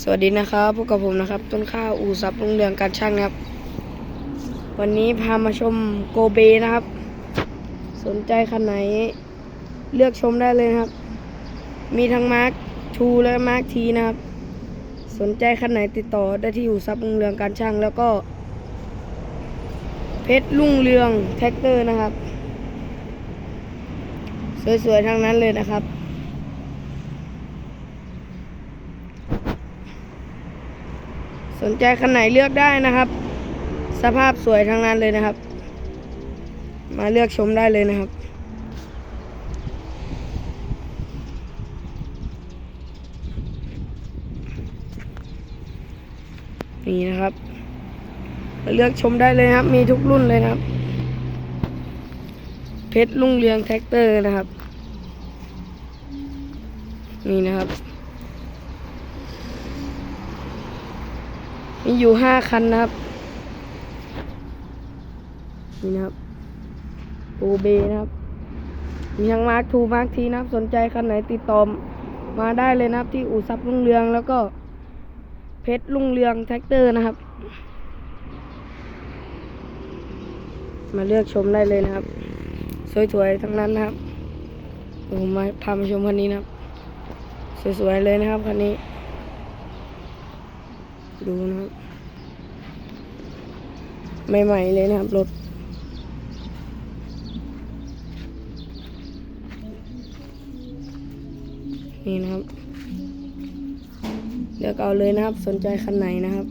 สวัสดีนะครับพบกับผมนะครับ ต้นข้าวอู่ซับรุ่งเรืองการช่างนะครับ วันนี้พามาชมโกเบนะครับ สนใจคันไหน เลือกชมได้เลยครับ มีทั้งมาร์คทูและมาร์คทีนะครับ สนใจคันไหนติดต่อได้ที่อู่ซับรุ่งเรืองการช่างแล้วก็ เพชรรุ่งเรืองแท็กเตอร์นะครับ สวยๆทั้งนั้นเลยนะครับ สนใจคันไหนเลือกได้นะครับ สภาพสวยทั้งนั้นเลยนะครับ มาเลือกชมได้เลยนะครับนี่นะครับมาเลือกชมได้เลยนะครับ มีทุกรุ่นเลยนะครับ เพชรลุงเรืองแท็กเตอร์นะครับ นี่นะครับ มีอยู่ห้าคันนะครับ นี่นะครับโอเบนะครับ มีทั้งมาร์คทูมาร์คทีนะครับ สนใจคันไหนติดต่อมาได้เลยนะครับ ที่อู่ซับรุ่งเรืองแล้วก็เพชรรุ่งเรืองแท็กเตอร์นะครับ มาเลือกชมได้เลยนะครับ สวยๆทั้งนั้นนะครับผมมาพามาชมคันนี้นะครับ สวยๆเลยนะครับคันนี้ ดูนะครับ ใหม่ๆเลยนะครับรถนี่นะครับเลือกเอาเลยนะครับ สนใจคันไหนนะครับ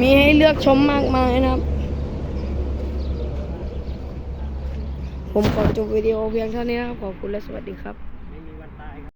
มีให้เลือกชมมากมายนะครับ ผมขอจบวิดีโอเพียงเท่านี้นะครับ ขอบคุณและสวัสดีครับ